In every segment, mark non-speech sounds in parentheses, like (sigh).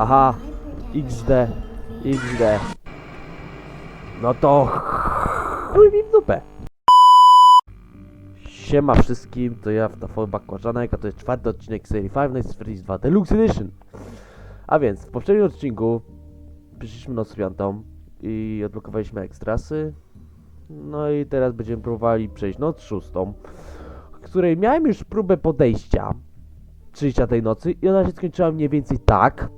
Aha, XD, XD. No to chuj mi w dupę. Siema wszystkim, to ja w Tafowy Bakłażanek, a to jest czwarty odcinek serii Five Nights at Freddy's 2 Deluxe Edition. A więc, w poprzednim odcinku przyszliśmy noc piątą i odblokowaliśmy ekstrasy. No i teraz będziemy próbowali przejść noc szóstą, w której miałem już próbę podejścia, przyjścia tej nocy i ona się skończyła mniej więcej tak.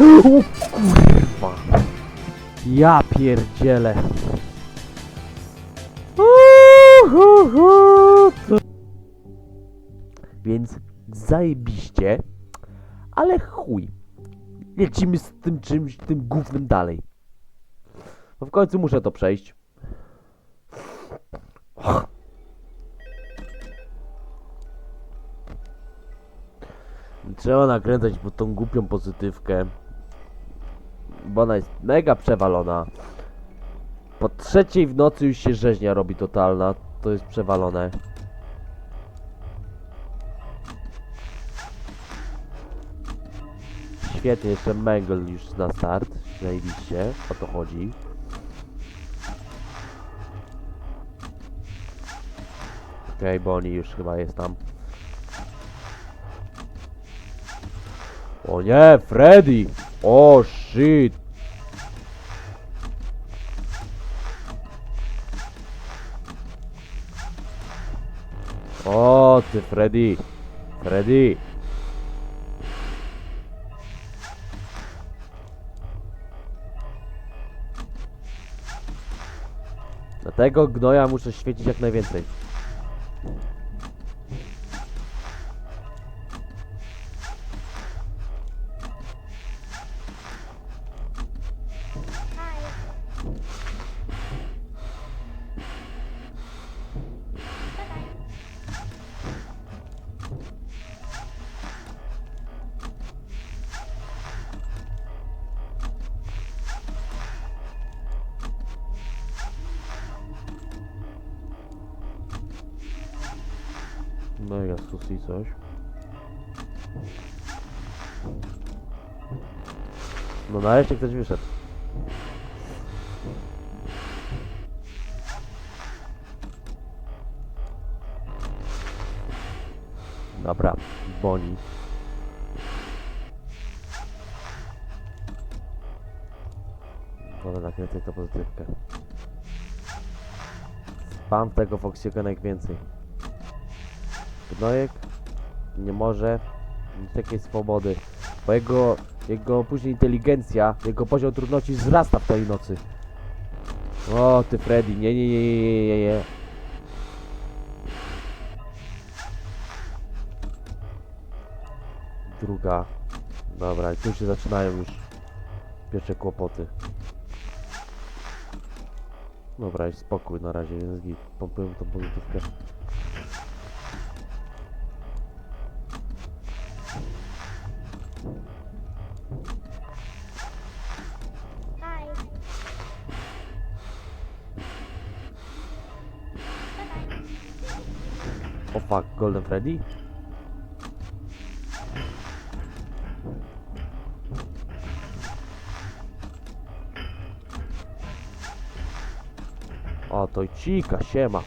O kurwa. Ja pierdzielę. Więc zajebiście, ale chuj. Lecimy z tym czymś, tym gównem dalej. Bo w końcu muszę to przejść. Trzeba nakręcać po tą głupią pozytywkę. Bo ona jest mega przewalona. Po trzeciej w nocy już się rzeźnia robi totalna. To jest przewalone. Świetnie, jeszcze Mangle już na start. Zajebiście, o to chodzi. Okej, okay, Bonnie już chyba jest tam. O nie, Freddy! O shit! O ty Freddy! Freddy! Dlatego gnoja muszę świecić jak najwięcej. No nareszcie ktoś wyszedł. Dobra, Boni. Wolę nakręcać to pozytywkę. Spam tego Foxiego najwięcej. Gnojek nie może mieć takiej swobody, bo jego, jego później inteligencja, jego poziom trudności wzrasta w tej nocy. O ty Freddy, nie, nie, nie, nie, nie, nie. Druga. Dobra, i tu się zaczynają już pierwsze kłopoty. Dobra, jest spokój na razie, więc git. Pompujemy tą pozytywkę. Golden Freddy? O, to cika, siema.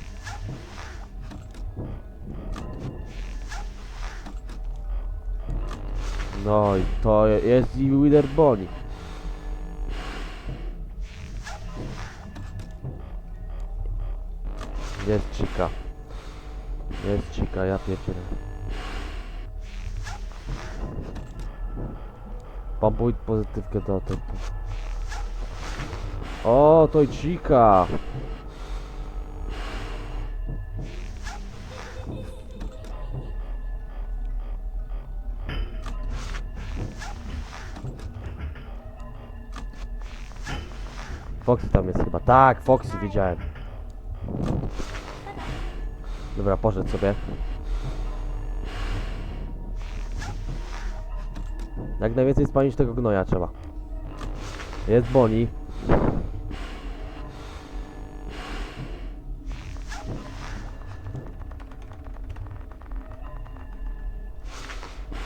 No i to jest i Wither Bonnie. Jest cika. Jest cika, ja pierdzielę. Pompuj pozytywkę do tego. O, to cika! Foxy tam jest chyba. Tak, Foxy wiedziałem. Dobra, poszedł sobie. Jak najwięcej spalić tego gnoja trzeba. Jest Boni.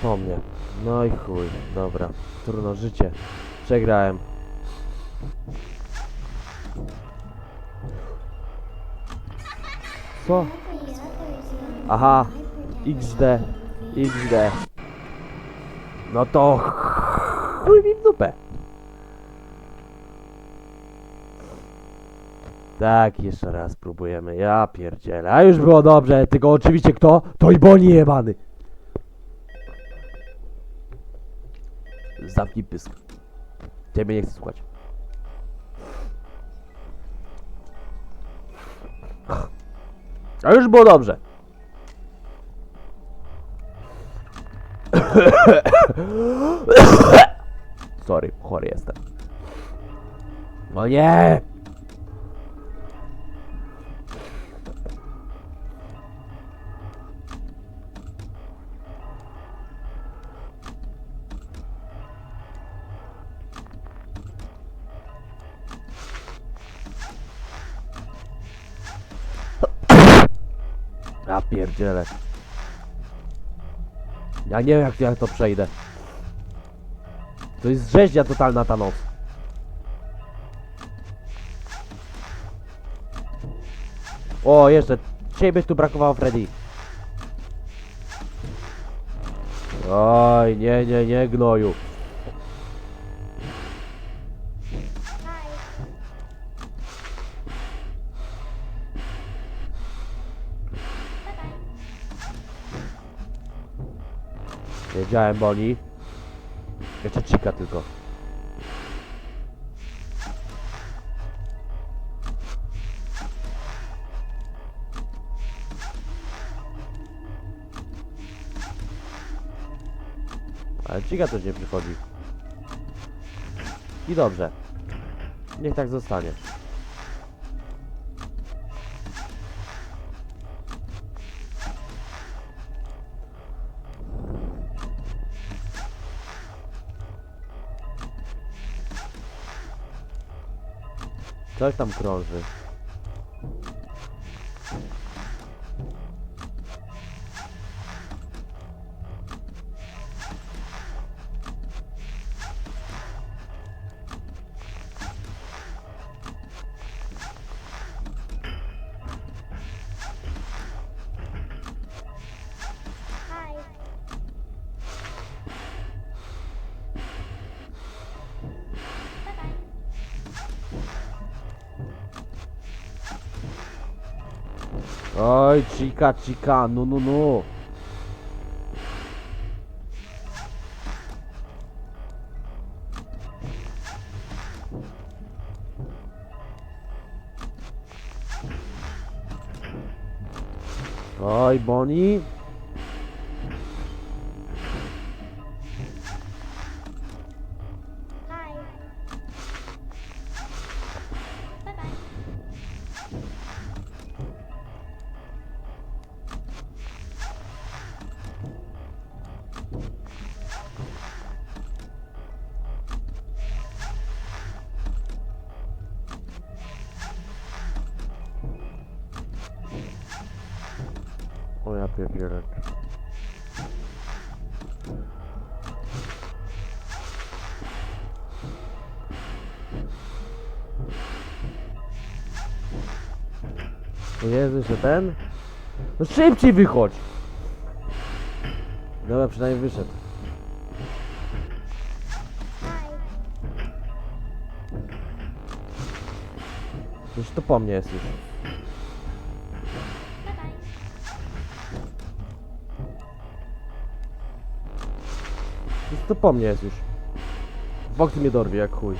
Po mnie. No i chuj, dobra. Trudno życie. Przegrałem. Co? Aha, XD, XD. No to chuj mi w dupę. Tak, jeszcze raz próbujemy. Ja pierdzielę. A już było dobrze, tylko oczywiście kto? To i Boni jebany. Zamknij pysk. Ciebie nie chcę słuchać. Już było dobrze. (coughs) Sorry, chory jestem. O nie! Ja nie wiem jak ja to przejdę. To jest rzeźnia totalna ta noc. O, jeszcze. Ciebie tu brakowało, Freddy. Oj, nie, nie, nie, gnoju. Wiedziałem, boli. Jeszcze cika tylko. Ale cika też nie przychodzi. I dobrze. Niech tak zostanie. Coś tam krąży. Oj, cika, cika, no, no, no. Oj, Boni. O ja pierdzielę. Jezu, jeszcze ten? No szybciej wychodź! Dobra, przynajmniej wyszedł. Już to po mnie jest już. To po mnie jest już. Fox mnie dorwie jak chuj.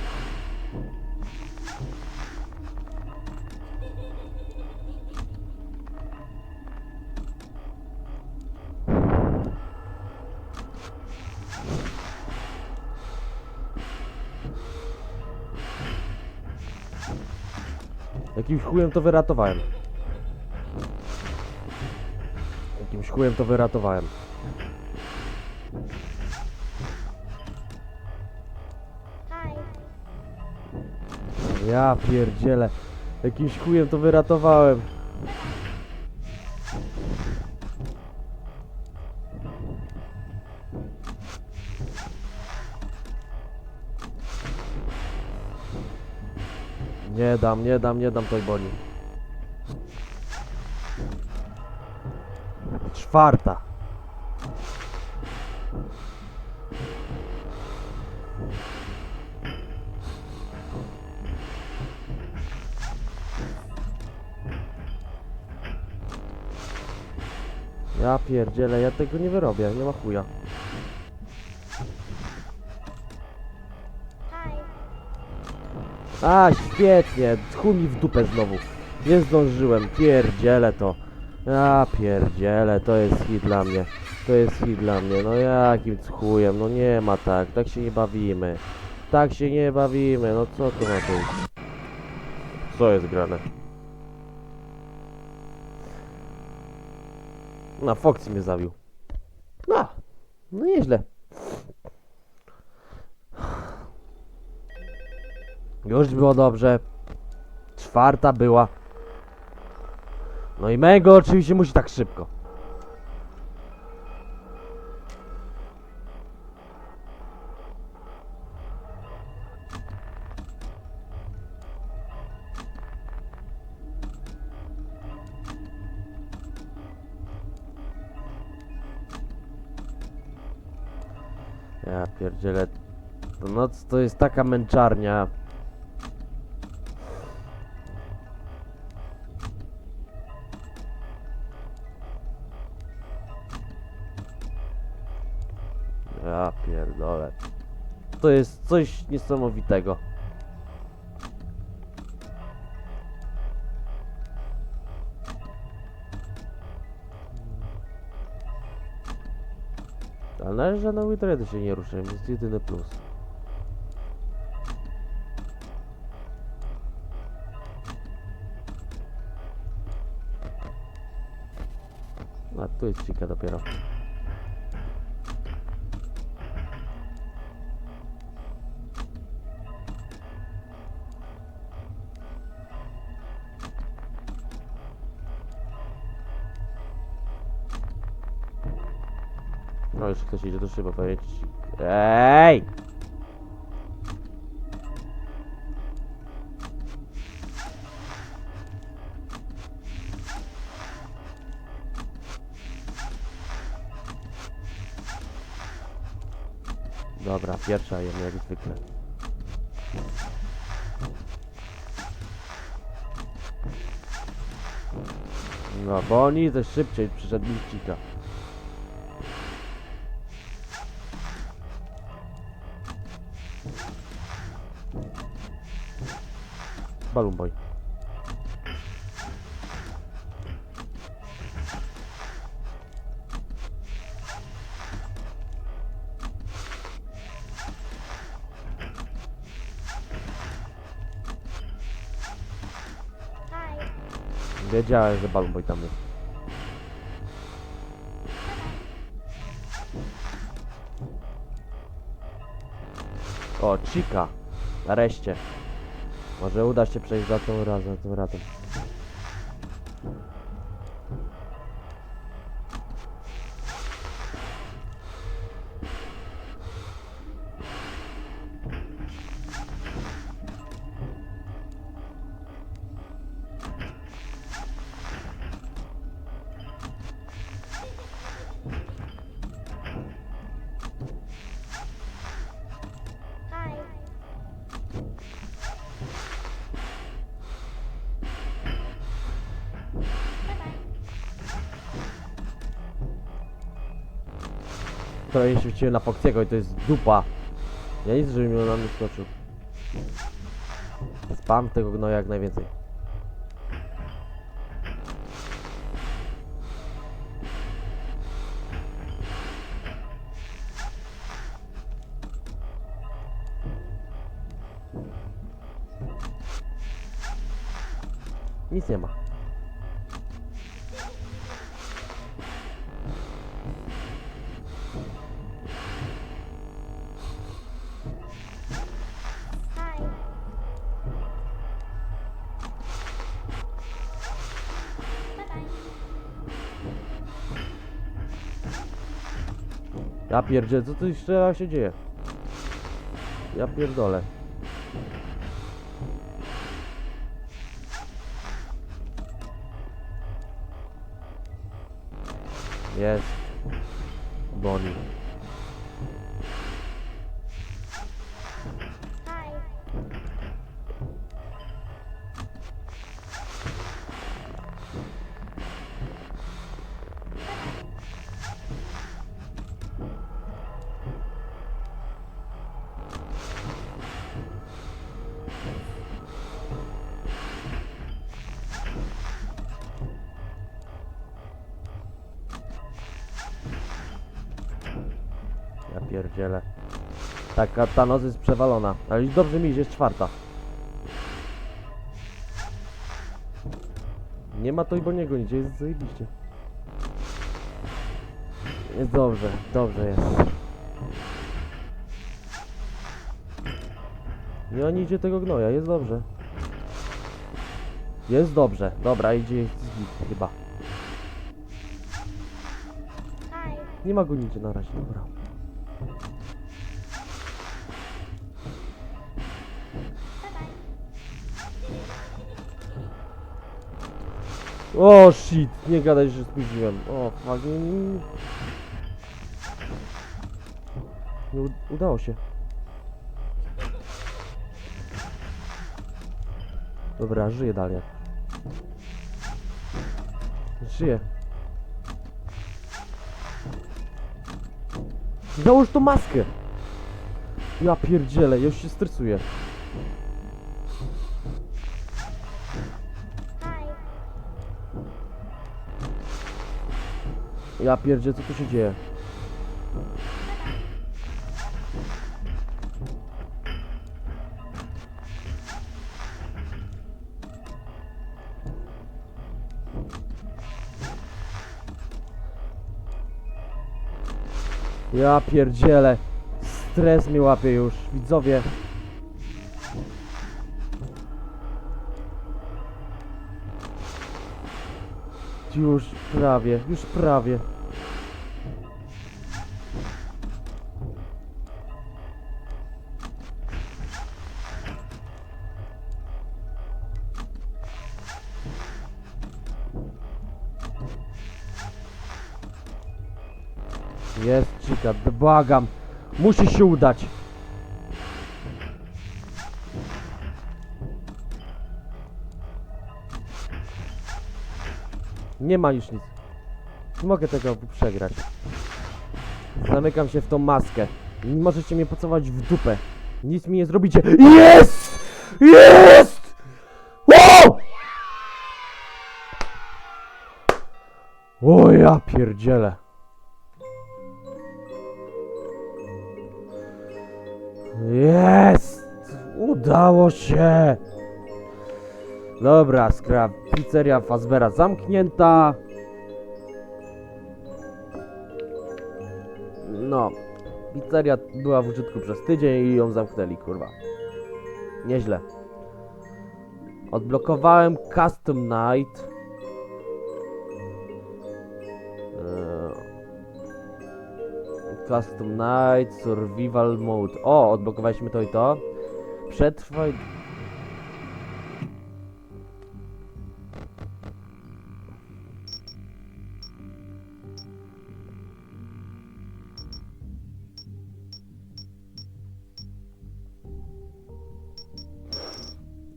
Jakimś chujem to wyratowałem. Jakimś chujem to wyratowałem. Ja pierdzielę. Jakimś chujem to wyratowałem. Nie dam, nie dam, nie dam tej boli. Czwarta. Ja pierdzielę, ja tego nie wyrobię, nie ma chuja. A, świetnie, chuj mi w dupę znowu. Nie zdążyłem, pierdzielę to. Ja pierdzielę, to jest hit dla mnie. To jest hit dla mnie, no jakim chujem, no nie ma tak, tak się nie bawimy. Tak się nie bawimy, no co to ma być? Co jest grane? Na Foxy mnie zabił. No, no nieźle. Już było dobrze. Czwarta była. No i Mego oczywiście musi tak szybko. Noc to jest taka męczarnia. Ja pierdolę. To jest coś niesamowitego. Ale na razie żadne Witredy się nie ruszają, jest jedyny plus. Tu jest cika dopiero. No już ktoś idzie do szyby powiedzieć. Ej! Pierwsza jem jak zwykle. No, bo oni też szybciej przyszedł liścika. Balloon Boy. Wiedziałem, że Balloon Boy tam jest. O, Chica. Nareszcie. Może uda się przejść za tą razem, tym razem. Trochę się świeciłem na Foxiego i to jest dupa. Ja nic, żeby mi na mnie skoczył. Spam tego gnoja jak najwięcej. Nic nie ma. Ja pierdzie, co tu jeszcze się dzieje? Ja pierdolę. Jest. Bonnie. Ja pierdzielę. Taka ta noc jest przewalona. Ale już dobrze mi idzie, jest czwarta. Nie ma to i bo niego nigdzie, jest zajebiście. Jest dobrze, dobrze jest. Nie oni idzie tego gnoja, jest dobrze. Jest dobrze, dobra, idzie jest chyba. Nie ma go nigdzie na razie, dobra. O shit, nie gadaj, że spóźniłem. O fuck, nie, udało się. Dobra, żyję dalej. Żyję. Załóż tą maskę! Ja pierdzielę, ja już się stresuję. Ja pierdzielę, co tu się dzieje? Ja pierdzielę. Stres mnie łapie już, widzowie. Już prawie, już prawie. Jest chica, błagam. Musi się udać. Nie ma już nic. Nie mogę tego przegrać. Zamykam się w tą maskę. Możecie mnie pocałować w dupę. Nic mi nie zrobicie. Jest! Jest! O ja pierdzielę. Jest! Udało się! Dobra, skra. Pizzeria Fazbera zamknięta. No. Pizzeria była w użytku przez tydzień i ją zamknęli, kurwa. Nieźle. Odblokowałem Custom Night. Custom Night, Survival Mode. O, odblokowaliśmy to i to. Przetrwaj.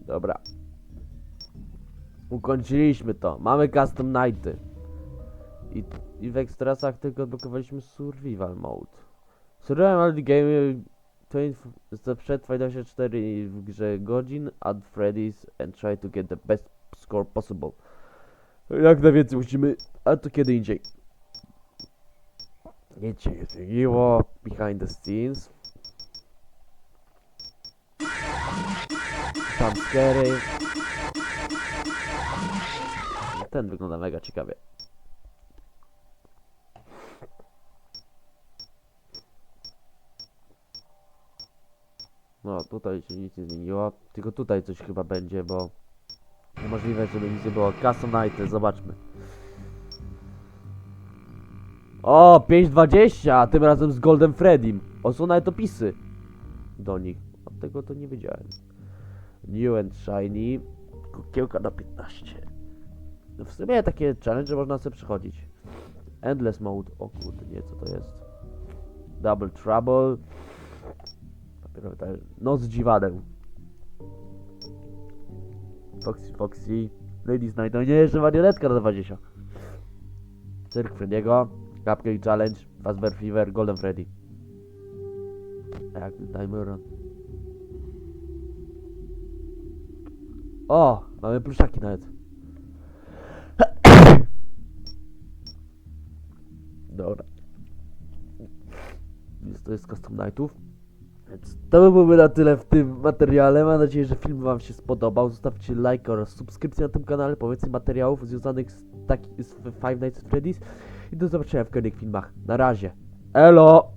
Dobra. Ukończyliśmy to. Mamy Custom Nighty. I, I w ekstrasach tylko odblokowaliśmy Survival Mode. Survival Game 20, to przetrwaj 24 w grze godzin at Freddy's and try to get the best score possible. Jak najwięcej musimy, ale to kiedy indziej. Nic się nie zmieniło. Behind the scenes. Tam scary. Ten wygląda mega ciekawie. No, tutaj się nic nie zmieniło. Tylko tutaj coś chyba będzie, bo niemożliwe, żeby nic nie było. Custom Night, zobaczmy. O, 5.20, a tym razem z Golden Freddym. O, są nawet opisy do nich. Od tego to nie wiedziałem. New and Shiny. Kukiełka na 15. No w sumie takie challenge można sobie przechodzić. Endless Mode. O kurde, nie, co to jest? Double Trouble. Talerz. Noc dziwadeł. Foxy Foxy. Ladies Night. No nie, jeszcze marionetka na 20. Cyrk Freddy'ego. Cupcake Challenge. Fazbear Fever. Golden Freddy. Jak dajmy run. O! Mamy pluszaki nawet. Dobra. Więc to jest Custom Nightów. Więc to by byłoby na tyle w tym materiale. Mam nadzieję, że film Wam się spodobał. Zostawcie like oraz subskrypcję na tym kanale po materiałów związanych z, taki, z Five Nights at Freddy's. I do zobaczenia w kolejnych filmach. Na razie. Elo!